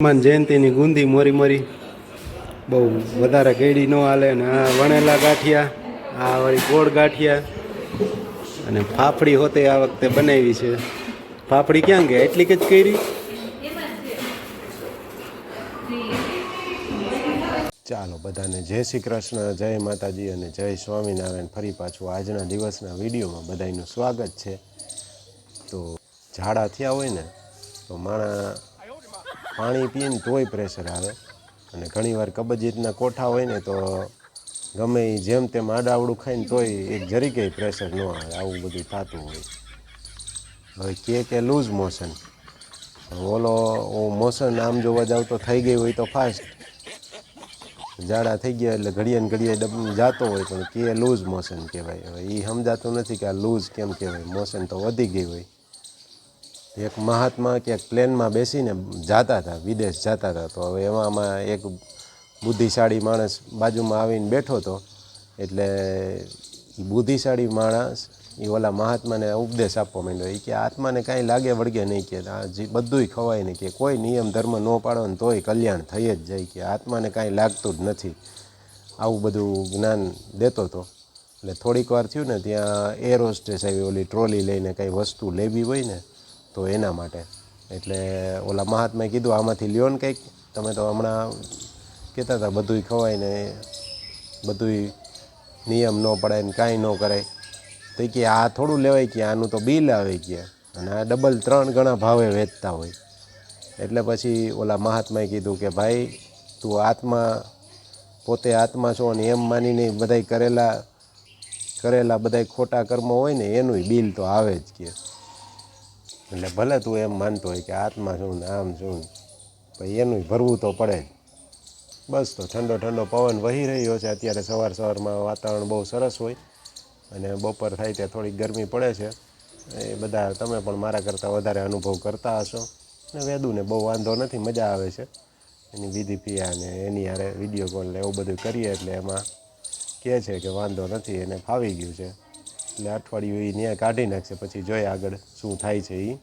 હનુમાન જયંતિની ગુંદી મોરી મોરી. બહુ વધારે ગેડી ન હાલે ને આ વણેલા ગાંઠિયા, આ વળી ગોળ ગાંઠિયા અને ફાફડી હોતે આ વખતે બનાવી છે. ફાફડી ક્યાં ગયા? એટલી જ કરી? ચાલો, બધાને જય શ્રી કૃષ્ણ, જય માતાજી અને જય સ્વામિનારાયણ. ફરી પાછું આજના દિવસના વિડીયોમાં બધાનું સ્વાગત છે. તો ઝાડા થયા હોય ને, તો માણા પાણી પીને તોય પ્રેશર આવે. અને ઘણીવાર કબજિયાતના કોઠા હોય ને તો ગમે એ જેમ તેમ આડાવડું ખાઈને તોય એક જરીકેય પ્રેશર ન આવે. આવું બધું થતું હોય. હવે કે કે લૂઝ મોશન ઓલો મોશન આમ જોવા જાવ તો થઈ ગઈ હોય તો ફાસ્ટ ઝાડા થઈ ગયા એટલે ઘડીએ ને ડબ જાતો હોય પણ કે લૂઝ મોશન કહેવાય. હવે એ સમજાતું નથી કે આ લૂઝ કેમ કહેવાય. મોશન તો વધી ગઈ હોય. એક મહાત્મા ક્યાંક પ્લેનમાં બેસીને જાતા હતા, વિદેશ જતા હતા. તો હવે એમાં એક બુદ્ધિશાળી માણસ બાજુમાં આવીને બેઠો હતો. એટલે બુદ્ધિશાળી માણસ એ ઓલા મહાત્માને ઉપદેશ આપવા માંડ્યો. એ કે આત્માને કાંઈ લાગે વળગે નહીં કે આ જે બધુંય ખવાય નહીં કે કોઈ નિયમ ધર્મ ન પાડો ને તોય કલ્યાણ થઈ જ જાય કે આત્માને કાંઈ લાગતું જ નથી. આવું બધું જ્ઞાન દેતો હતો. એટલે થોડીક વાર થયું ને ત્યાં એર હોસ્ટેસ આવી ઓલી ટ્રોલી લઈને કાંઈ વસ્તુ લેવી હોય ને તો એના માટે. એટલે ઓલા મહાત્માએ કીધું, આમાંથી લ્યો ને કંઈક. તમે તો હમણાં કહેતા હતા, બધુંય ખવાય ને બધુંય નિયમ ન પડાય ને કાંઈ ન કરાય. તો કે, આ થોડું લેવાય કે, આનું તો બિલ આવે કે. અને આ ડબલ ત્રણ ગણા ભાવે વેચતા હોય. એટલે પછી ઓલા મહાત્માએ કીધું કે, ભાઈ, તું આત્મા, પોતે આત્મા છો અને એમ માનીને બધાય કરેલા કરેલા બધાય ખોટા કર્મ હોય ને એનુંય બિલ તો આવે જ કે. એટલે ભલે તું એમ માનતો હોય કે આત્મા શું ને આમ શું પછી એનું ભરવું તો પડે જ. બસ તો ઠંડો ઠંડો પવન વહી રહ્યો છે, અત્યારે સવાર સવારમાં વાતાવરણ બહુ સરસ હોય અને બપોર થાય ત્યાં થોડીક ગરમી પડે છે. એ બધા તમે પણ મારા કરતાં વધારે અનુભવ કરતા હશો. ને વેદુને બહુ વાંધો નથી, મજા આવે છે. એની વિધિ પિયા ને એની હારે વીડિયો કોલ ને એવું બધું કરીએ એટલે એમાં કહે છે કે વાંધો નથી, એને ફાવી ગયું છે. એટલે અઠવાડિયું એ ન્યાય કાઢી નાખશે, પછી જોઈએ આગળ શું થાય છે એ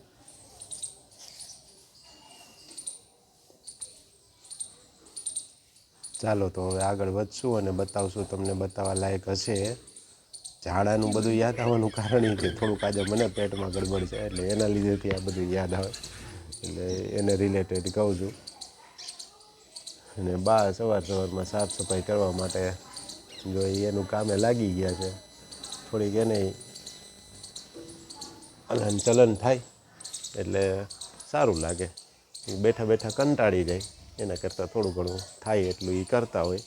ચાલો તો હવે આગળ વધશું અને બતાવશું તમને બતાવવા લાયક હશે. ઝાડાનું બધું યાદ આવવાનું કારણ એ કે થોડુંક આજે મને પેટમાં ગડબડ છે, એટલે એના લીધેથી આ બધું યાદ આવે. એટલે એને રિલેટેડ કહું છું. અને બા સવાર સવારમાં સાફ સફાઈ કરવા માટે જો એનું કામે લાગી ગયા છે. થોડીક એને હલન ચલન થાય, એટલે સારું લાગે. બેઠા બેઠા કંટાળી જાય, એના કરતાં થોડું ઘણું થાય એટલું એ કરતા હોય.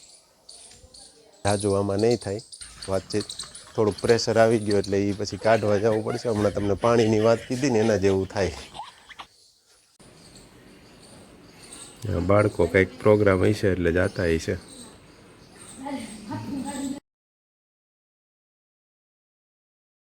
જાજુ નહીં થાય, વાતચીત થોડુંક પ્રેશર આવી ગયું એટલે એ પછી કાઢવા જવું પડશે. હમણાં તમને પાણીની વાત કીધી ને એના જેવું થાય. બાળકો કંઈક પ્રોગ્રામ હશે એટલે જાતા હશે.